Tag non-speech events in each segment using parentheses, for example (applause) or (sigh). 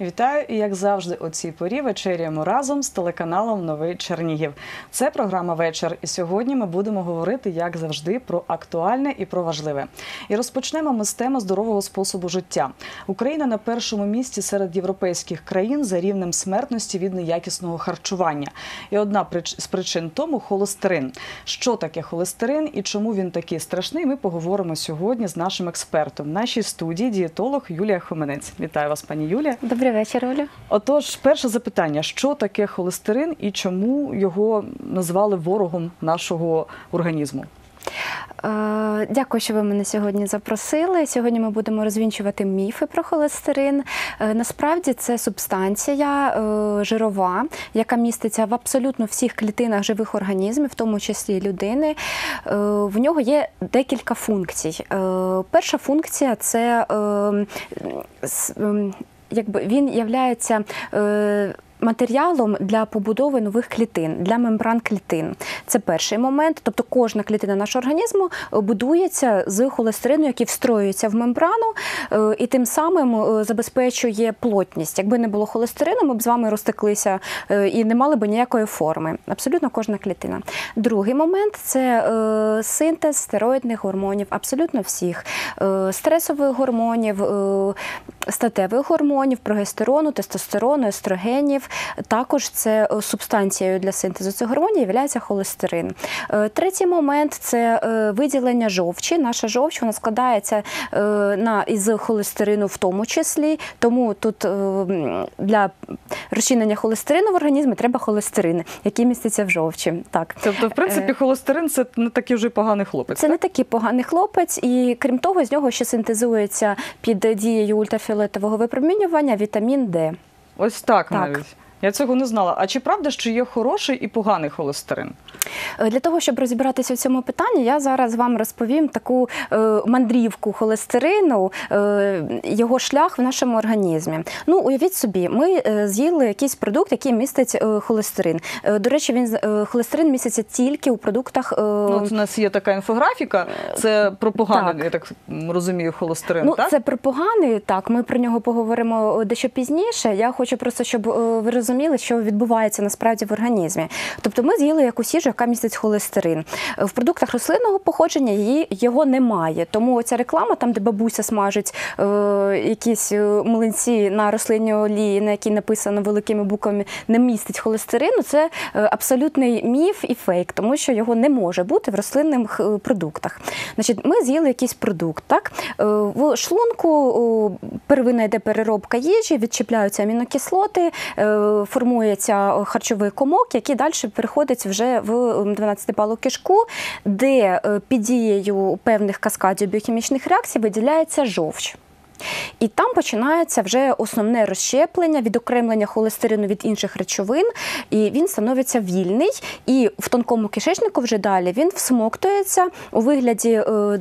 Вітаю і як завжди, у цій порі вечеряємо разом з телеканалом Новий Чернігів. Це програма Вечір. І сьогодні ми будемо говорити, як завжди, про актуальне і про важливе. І розпочнемо ми з теми здорового способу життя. Україна на першому місці серед європейських країн за рівнем смертності від неякісного харчування. І одна з причин тому холестерин. Що таке холестерин і чому він такий страшний? Ми поговоримо сьогодні з нашим експертом. В нашій студії дієтолог Юлія Хоменець. Вітаю вас, пані Юлія. Добрий вечір, Оля. Отож, перше запитання: що таке холестерин і чому його назвали ворогом нашого організму? Е, Дякую, що ви мене сьогодні запросили. Сьогодні ми будемо розвінчувати міфи про холестерин. Е, Насправді це субстанція е, жирова, яка міститься в абсолютно всіх клітинах живих організмів, в тому числі людини. В нього є декілька функцій. Перша функція це е, с- ем, якби він являється. е, Матеріалом для побудови нових клітин, для мембран клітин. Це перший момент. Тобто кожна клітина нашого організму е, будується з холестерину, який встроюється в мембрану е, і тим самим е, забезпечує плотність. Якби не було холестерину, ми б з вами розтеклися і не мали б ніякої форми. Абсолютно кожна клітина. Другий момент це синтез стероїдних гормонів, абсолютно всіх стресових гормонів, статевих гормонів, прогестерону, тестостерону, естрогенів. Також це е, субстанцією для синтезу цих гормонів є холестерин. Е, Третій момент це е, виділення жовчі. Наша жовч вона складається на із холестерину в тому числі. Тому тут для розчинення холестерину в організмі треба холестерин, який міститься в жовчі. Так. Тобто, в принципі, холестерин це не такий вже поганий хлопець. Це так? не такий поганий хлопець, і крім того, з нього ще синтезується під дією ультрафіолетового випромінювання вітамін Д. Ось так, Так. навіть. Я цього не знала. А чи правда, що є хороший і поганий холестерин? Е, Для того, щоб розібратися в цьому питанні, я зараз вам розповім таку е, мандрівку холестерину, е, його шлях в нашому організмі. Ну, уявіть собі, ми з'їли якийсь продукт, який містить холестерин. До речі, він холестерин міститься тільки у продуктах. Ну, от у нас є така інфографіка. Це про поганий, так. я так розумію, холестерин. Ну, так? це про поганий, так. Ми про нього поговоримо дещо пізніше. Я хочу просто, щоб ви розуміли, що відбувається насправді в організмі. Тобто, ми з'їли якусь їжу, яка містить холестерин. В продуктах рослинного походження її його немає. Тому ця реклама, там, де бабуся смажить е, якісь е, млинці на рослинній олії, на якій написано великими буквами не містить холестерину, це е, абсолютний міф і фейк, тому що його не може бути в рослинних е, продуктах. Значить, ми з'їли якийсь продукт. Так? В шлунку первинна йде переробка їжі, відчіпляються амінокислоти, формується харчовий комок, який далі переходить вже в 12-балу кишку, де е, під дією певних каскадів біохімічних реакцій виділяється жовч. І там починається вже основне розщеплення, відокремлення холестерину від інших речовин, і він становиться вільний. І в тонкому кишечнику вже далі він всмоктується у вигляді е,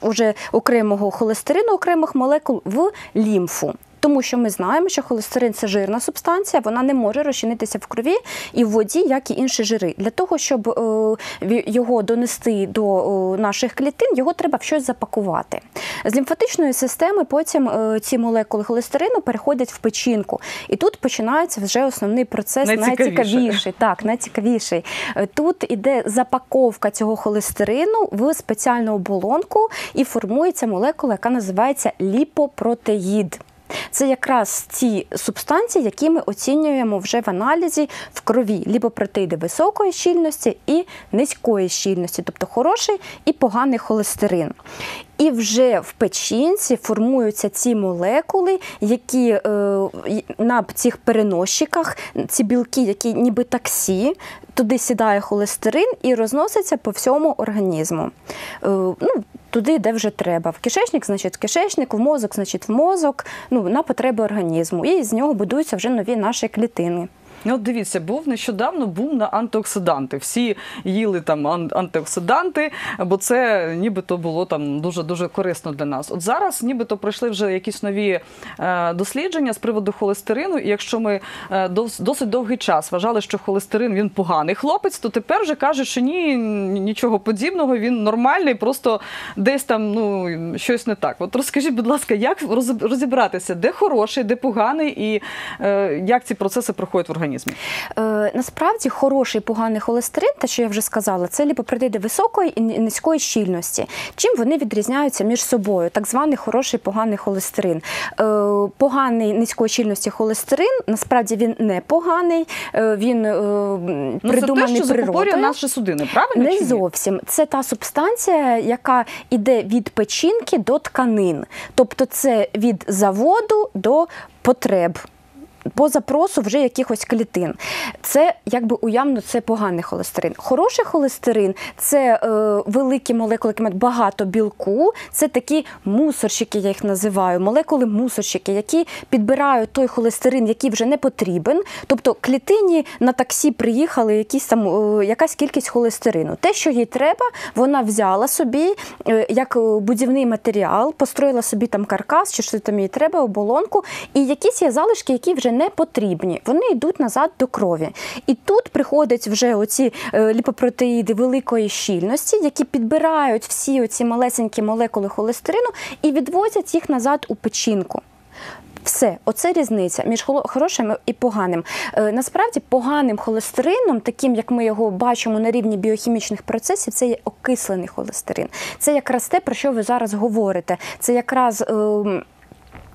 уже окремого холестерину, окремих молекул в лімфу. Тому що ми знаємо, що холестерин це жирна субстанція, вона не може розчинитися в крові і в воді, як і інші жири. Для того, щоб е, його донести до е, наших клітин, його треба в щось запакувати. З лімфатичної системи потім е, ці молекули холестерину переходять в печінку. І тут починається вже основний процес найцікавіший. Так, найцікавіший. Тут іде запаковка цього холестерину в спеціальну оболонку і формується молекула, яка називається ліпопротеїд. Це якраз ці субстанції, які ми оцінюємо вже в аналізі в крові ліпопротеїди високої щільності і низької щільності, тобто хороший і поганий холестерин. І вже в печінці формуються ці молекули, які е, на цих переносчиках, ці білки, які ніби таксі, туди сідає холестерин і розноситься по всьому організму. Е, ну, туди, де вже треба. В кишечник, значить, в кишечник, в мозок, значить, в мозок, ну, на потреби організму. І з нього будуються вже нові наші клітини. Ну, от дивіться, був нещодавно бум на антиоксиданти. Всі їли там ан- антиоксиданти, бо це нібито було там дуже дуже корисно для нас. От зараз нібито пройшли вже якісь нові е, дослідження з приводу холестерину. І якщо ми е, дос- досить довгий час вважали, що холестерин він поганий хлопець, то тепер вже кажуть, що ні, нічого подібного, він нормальний, просто десь там ну щось не так. От розкажіть, будь ласка, як роз- розібратися, де хороший, де поганий, і е, як ці процеси проходять в організмі? Е, насправді хороший поганий холестерин, те, що я вже сказала, це ліпопротеїди високої і низької щільності. Чим вони відрізняються між собою? Так званий хороший поганий холестерин. Е, поганий низької щільності холестерин, насправді він не поганий, е, він е, Ну, це те, придуманий що природою. наші судини, правильно? Не чи ні? зовсім. Це та субстанція, яка йде від печінки до тканин. Тобто це від заводу до потреб. По запросу вже якихось клітин. Це якби уявно це поганий холестерин. Хороший холестерин це е, великі молекули, які мають багато білку. Це такі мусорщики, я їх називаю, молекули мусорщики, які підбирають той холестерин, який вже не потрібен. Тобто клітині на таксі приїхали якісь там е, якась кількість холестерину. Те, що їй треба, вона взяла собі е, як е, будівний матеріал, построїла собі там каркас, чи що там їй треба, оболонку, і якісь є залишки, які вже не потрібні. Вони йдуть назад до крові. І тут приходять вже оці е, ліпопротеїди великої щільності, які підбирають всі оці малесенькі молекули холестерину і відвозять їх назад у печінку. Все, оце різниця між хорошим і поганим. Е, насправді, поганим холестерином, таким як ми його бачимо на рівні біохімічних процесів, це є окислений холестерин. Це якраз те, про що ви зараз говорите. Це якраз. ем,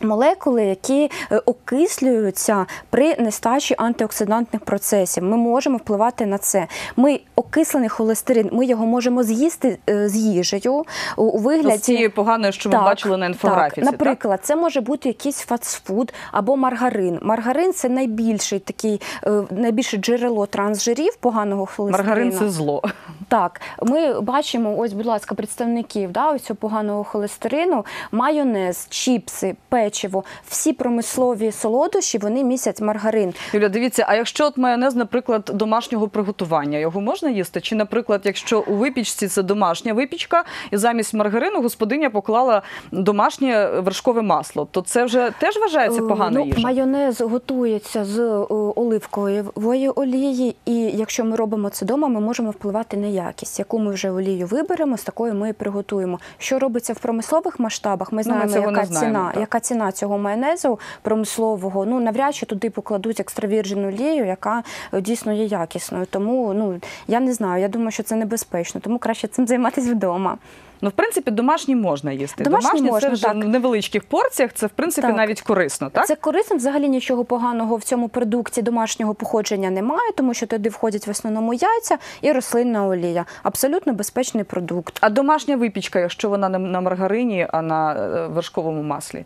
Молекули, які е, окислюються при нестачі антиоксидантних процесів, ми можемо впливати на це. Ми окислений холестерин, ми його можемо з'їсти е, з їжею у- вигляді з цієї поганої, що ми бачили на інфографіці. Так, наприклад, це може бути якийсь фастфуд або маргарин. Маргарин це найбільший такий, е, найбільше джерело трансжирів поганого холестерину. Маргарин це зло. Так, ми бачимо, ось, будь ласка, представників да, ось цього поганого холестерину, майонез, чіпси, печиво, всі промислові солодощі вони містять маргарин. Юля, дивіться, а якщо от майонез, наприклад, домашнього приготування, його можна їсти? Чи, наприклад, якщо у випічці це домашня випічка, і замість маргарину господиня поклала домашнє вершкове масло, то це вже теж вважається погана ну. Майонез готується з е, оливкової олії, і якщо ми робимо це вдома, ми можемо впливати на якість, яку ми вже олію виберемо, з такою ми і приготуємо. Що робиться в промислових масштабах? Ми Ну, ми знаємо, яка знаємо, ціна, так. яка ціна цього майонезу промислового. Ну навряд чи туди покладуть екстравіржену олію, яка е, дійсно є якісною. Тому ну я не знаю. Я думаю, що це небезпечно, тому краще цим займатися вдома. Ну, в принципі, домашні можна їсти. Домашні можна, це вже так. в невеличких порціях, це в принципі Так. навіть корисно, так? Це корисно. Взагалі нічого поганого в цьому продукті домашнього походження немає, тому що туди входять в основному яйця і рослинна олія. Абсолютно безпечний продукт. А домашня випічка, якщо вона не на маргарині, а на е, вершковому маслі.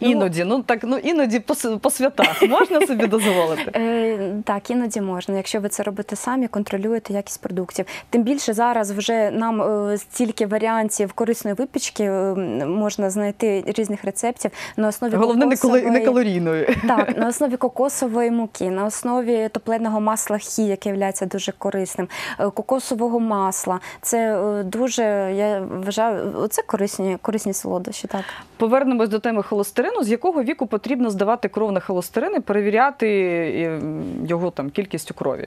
Ну- Іноді, ну так, ну іноді по, по святах (laughs) можна собі дозволити. Е, так, іноді можна, якщо ви це робите самі, контролюєте якість продуктів. Тим більше зараз вже нам е, стільки варіантів корисної випічки е, можна знайти різних рецептів на основі Головне кокосової- не калорійною. Так, на (laughs) основі кокосової муки, на основі топленого масла хі, яке є дуже корисним, е, кокосового масла. Це е, дуже, я вважаю, це корисні, корисні солодощі. Так. Повернемось до теми холестерину. З якого віку потрібно здавати кров на холестерин і перевіряти е, його там кількість у крові?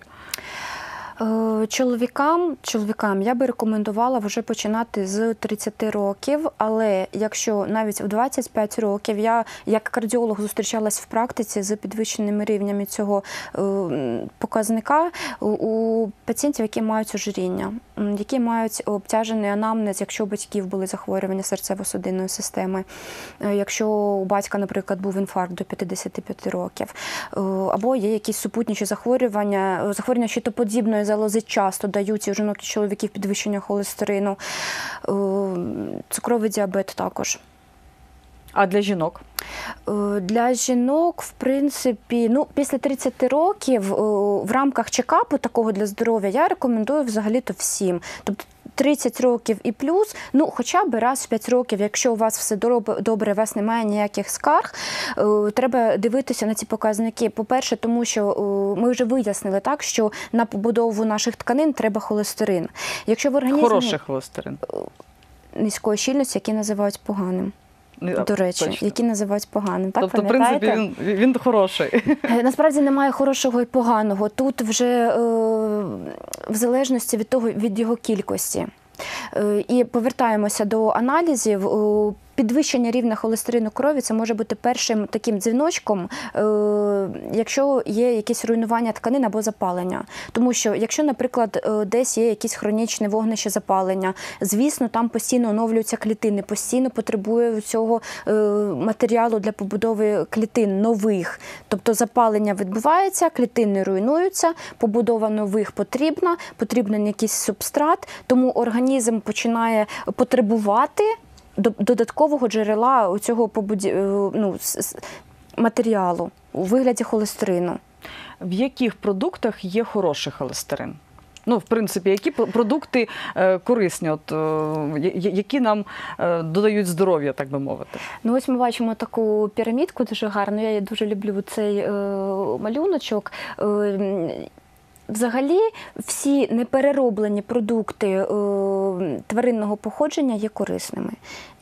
Е, Чоловікам, чоловікам я би рекомендувала вже починати з 30 років, але якщо навіть в 25 років я як кардіолог зустрічалась в практиці з підвищеними рівнями цього е, показника у- пацієнтів, які мають ожиріння, які мають обтяжений анамнез, якщо у батьків були захворювання серцево-судинної системи, е, якщо у батька, наприклад, був інфаркт до 55 років, або є якісь супутніші захворювання, захворювання щитоподібної залози часто дають і у жінок і чоловіків підвищення холестерину, е, цукровий діабет також. А для жінок? Е, Для жінок, в принципі, ну після 30 років е, в рамках чекапу такого для здоров'я я рекомендую взагалі-то всім. Тобто 30 років і плюс, ну хоча б раз в 5 років, якщо у вас все добре, у вас немає ніяких скарг, е, треба дивитися на ці показники. По-перше, тому що ми вже вияснили так, що на побудову наших тканин треба холестерин. Якщо в організмі Хороший холестерин. низької щільності, які називають поганим. Ні, До речі, точно. які називають поганим. Так, тобто, в принципі, він, він хороший. Е, Насправді немає хорошого і поганого. Тут вже е, в залежності від того, від його кількості. Е, І повертаємося до аналізів. Підвищення рівня холестерину крові це може бути першим таким дзвіночком, е, якщо є якесь руйнування тканин або запалення. Тому що, якщо, наприклад, е, десь є якесь хронічне вогнище запалення, звісно, там постійно оновлюються клітини, постійно потребує цього е, матеріалу для побудови клітин нових. Тобто запалення відбувається, клітини руйнуються, побудова нових потрібна, потрібен якийсь субстрат, тому організм починає потребувати додаткового джерела цього побуді... е, ну, матеріалу у вигляді холестерину. В яких продуктах є хороший холестерин? Ну, в принципі, які продукти е, корисні, от, е, які нам е, додають здоров'я, так би мовити? Ну, ось ми бачимо таку пірамідку дуже гарну. Я її дуже люблю цей е, малюночок. Е, Взагалі, всі неперероблені продукти е, тваринного походження є корисними.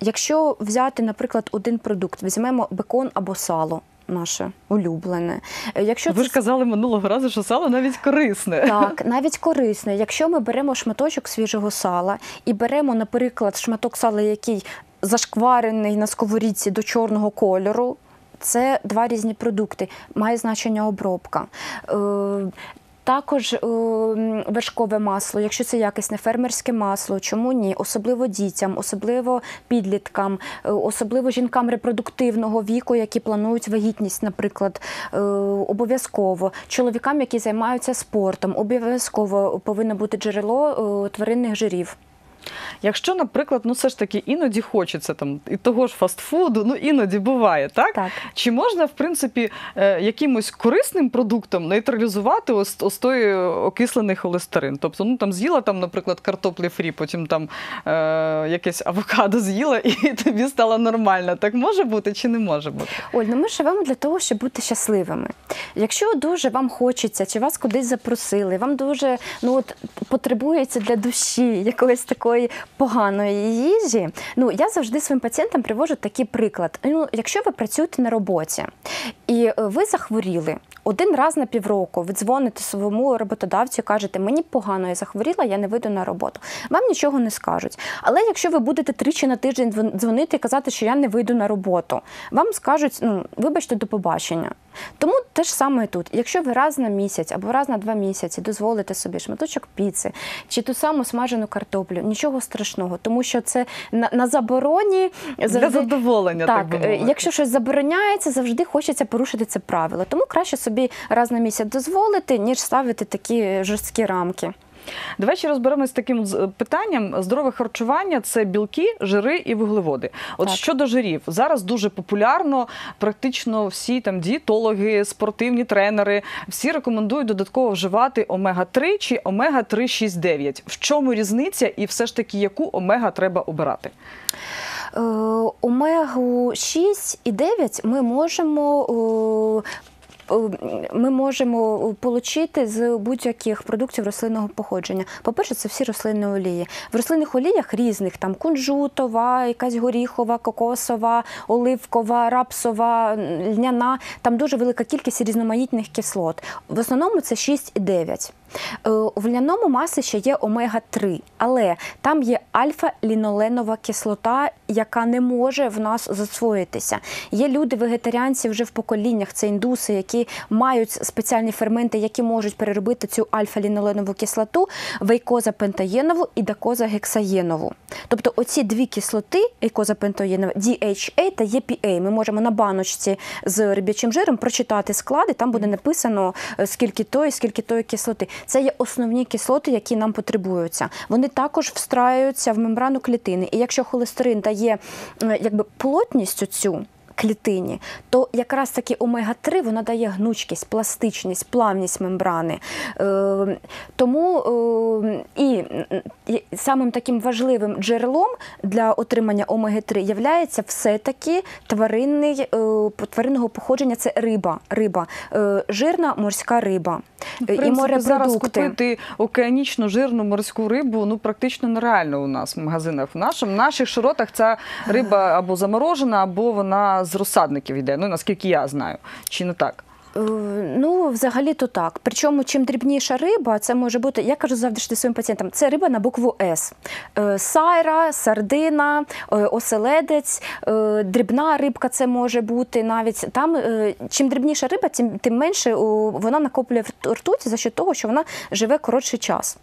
Якщо взяти, наприклад, один продукт, візьмемо бекон або сало. Наше улюблене. Е, Якщо Ви це ж казали минулого разу, що сало навіть корисне. Так, навіть корисне. Якщо ми беремо шматочок свіжого сала і беремо, наприклад, шматок сала, який зашкварений на сковорідці до чорного кольору, це два різні продукти. Має значення обробка. Також е, вершкове масло, якщо це якісне фермерське масло, чому ні? Особливо дітям, особливо підліткам, е, особливо жінкам репродуктивного віку, які планують вагітність, наприклад, е, обов'язково. Чоловікам, які займаються спортом, обов'язково повинно бути джерело тваринних жирів. Якщо, наприклад, ну все ж таки іноді хочеться там і того ж фастфуду, ну іноді буває, так? Так. Чи можна, в принципі, е, якимось корисним продуктом нейтралізувати ось, ось той окислений холестерин? Тобто, ну там з'їла там, наприклад, картоплі фрі, потім там е, якесь авокадо з'їла, (laughs) і тобі стало нормально. Так може бути чи не може бути? Оль, ну ми живемо для того, щоб бути щасливими. Якщо дуже вам хочеться, чи вас кудись запросили, вам дуже ну от потребується для душі якоїсь такої поганої їжі. Ну я завжди своїм пацієнтам привожу такий приклад. Ну, якщо ви працюєте на роботі і е, ви захворіли. Один раз на півроку ви дзвоните своєму роботодавцю і кажете, мені погано, я захворіла, я не вийду на роботу. Вам нічого не скажуть. Але якщо ви будете тричі на тиждень дзвон- дзвонити і казати, що я не вийду на роботу, вам скажуть, ну вибачте, до побачення. Тому те ж саме і тут. Якщо ви раз на місяць або раз на два місяці дозволите собі шматочок піци чи ту саму смажену картоплю, нічого страшного, тому що це на, на забороні Для задоволення, так, так, би е, мовити. якщо щось забороняється, завжди хочеться порушити це правило. Тому краще собі раз на місяць дозволити, ніж ставити такі жорсткі рамки. Давай ще розберемося з таким з- питанням. Здорове харчування це білки, жири і вуглеводи. От Так. щодо жирів, зараз дуже популярно, практично всі там дієтологи, спортивні тренери, всі рекомендують додатково вживати омега-3 чи омега-3,6,9. В чому різниця і все ж таки яку омега треба обирати? Е, Омегу 6 і 9 ми можемо. е, е, Ми можемо отримати з будь-яких продуктів рослинного походження. По-перше, це всі рослинні олії. В рослинних оліях різних там кунжутова, якась горіхова, кокосова, оливкова, рапсова, льняна. Там дуже велика кількість різноманітних кислот. В основному це 6 і 9. Е, В льняному масі ще є омега-3, але там є альфа-ліноленова кислота, яка не може в нас засвоїтися. Є люди, вегетаріанці вже в поколіннях, це індуси, які мають спеціальні ферменти, які можуть переробити цю альфа-ліноленову кислоту в ейкозапентаєнову і дакозагексаєнову. Тобто оці дві кислоти, ейкозапентаєнова, DHA та EPA, ми можемо на баночці з риб'ячим жиром прочитати склади, там буде написано е, скільки тої, скільки тої кислоти. Це є основні кислоти, які нам потребуються. Вони також встраюються в мембрану клітини. І якщо холестерин дає якби плотність цю. Клітині, то якраз таки омега-3 вона дає гнучкість, пластичність, плавність мембрани. Е, тому е, і самим таким важливим джерелом для отримання омеги-3 являється все-таки тваринний, е, тваринного походження це риба, риба, жирна морська риба. В Е, принципі, зараз купити океанічну жирну морську рибу ну практично нереально у нас в магазинах. В нашому в наших широтах ця риба або заморожена, або вона з розсадників йде. Ну наскільки я знаю, чи не так? Е, Ну, взагалі то так. Причому, чим дрібніша риба, це може бути, я кажу завжди своїм пацієнтам, це риба на букву С. Е, Сайра, сардина, е, оселедець, дрібна рибка це може бути навіть. Там, чим дрібніша риба, тим, тим менше вона накоплює в ртуті за що того, що вона живе коротший час.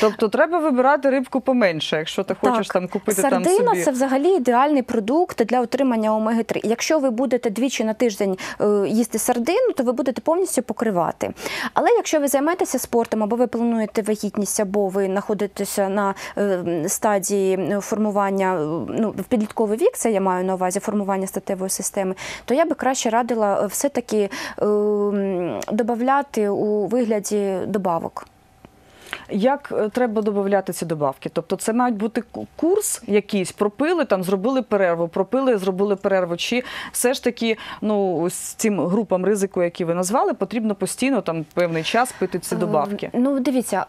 Тобто треба вибирати рибку поменше, якщо ти хочеш там купити Сардина там собі. це взагалі ідеальний продукт для отримання омеги 3 Якщо ви будете двічі на тиждень е, їсти сардину, то ви будете повністю покривати. Але якщо ви займаєтеся спортом, або ви плануєте вагітність, або ви знаходитеся на е, стадії формування е, ну, в підлітковий вік, це я маю на увазі формування статевої системи, то я би краще радила все-таки м, додавати у вигляді добавок. Як е, треба додати ці добавки? Тобто це мають бути курс якийсь, пропили, там зробили перерву, пропили, зробили перерву. Чи все ж таки ну, з цим групам ризику, які ви назвали, потрібно постійно там певний час пити ці добавки? Е, Ну, дивіться.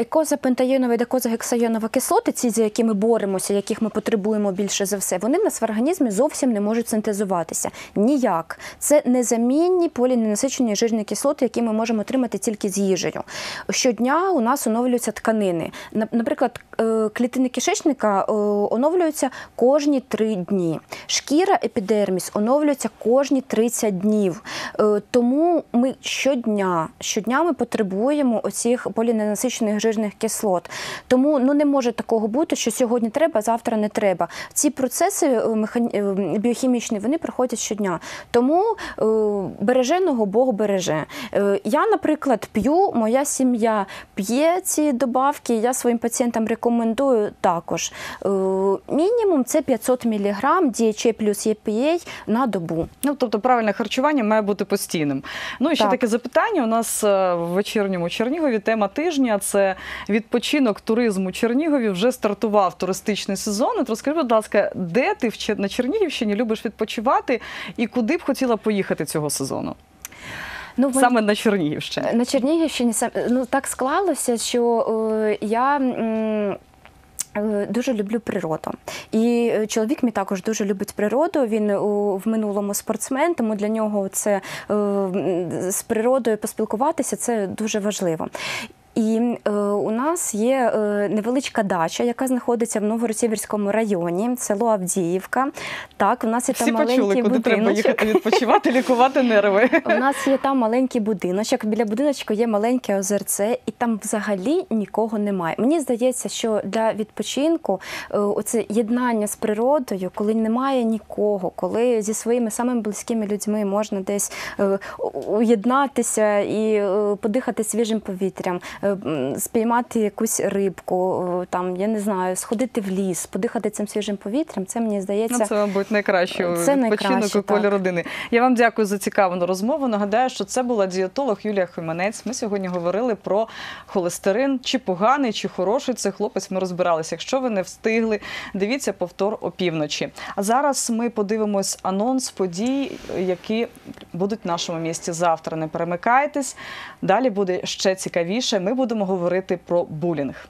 Екозапентаєнова і декозагексаєнова кислоти, ці, за які ми боремося, яких ми потребуємо більше за все, вони в нас в організмі зовсім не можуть синтезуватися. Ніяк. Це незамінні поліненасичені жирні кислоти, які ми можемо отримати тільки з їжею. Щодня у нас оновлюються тканини. Наприклад, е, клітини кишечника е, оновлюються кожні три дні. Шкіра епідерміс оновлюється кожні 30 днів. Е, Тому ми щодня, щодня ми потребуємо оцих поліненасичених жирних кислот. Тому ну не може такого бути, що сьогодні треба, завтра не треба. Ці процеси е, е, біохімічні вони проходять щодня. Тому е, береженого Бог береже. Я, наприклад, п'ю, моя сім'я п'є ці добавки. Я своїм пацієнтам рекомендую також. Мінімум це 500 мг DHA плюс EPA на добу. Ну, тобто правильне харчування має бути постійним. Ну і ще Так. таке запитання. У нас в вечірньому Чернігові тема тижня це відпочинок туризму Чернігові. Вже стартував туристичний сезон. От розкажи, будь ласка, де ти на Чернігівщині любиш відпочивати і куди б хотіла поїхати цього сезону? Ну, Саме на Чернігівщині. На Чернігівщині ну, так склалося, що е, я. м, е, Дуже люблю природу. І е, чоловік мій також дуже любить природу. Він у, в минулому спортсмен, тому для нього це е, з природою поспілкуватися це дуже важливо. І е, у нас є е, невеличка дача, яка знаходиться в Новгород-Сіверському районі, село Авдіївка. Так, у нас є Всі там почули, маленький куди треба їхати відпочивати, (laughs) лікувати нерви. У нас є там маленький будиночок. Біля будиночку є маленьке озерце, і там взагалі нікого немає. Мені здається, що для відпочинку е, оце єднання з природою, коли немає нікого, коли зі своїми самими близькими людьми можна десь е, уєднатися і е, подихати свіжим повітрям, спіймати якусь рибку, е, там я не знаю, сходити в ліс, подихати цим свіжим повітрям. Це мені здається. Ну, це, мабуть, найкраще відпочинок у колі родини. Я вам дякую за цікаву розмову. Нагадаю, що це була дієтолог Юлія Хойманець. Ми сьогодні говорили про холестерин, чи поганий, чи хороший це хлопець. Ми розбиралися. Якщо ви не встигли, дивіться повтор опівночі. А зараз ми подивимось анонс подій, які будуть в нашому місті завтра. Не перемикайтесь. Далі буде ще цікавіше. Ми будемо говорити про булінг.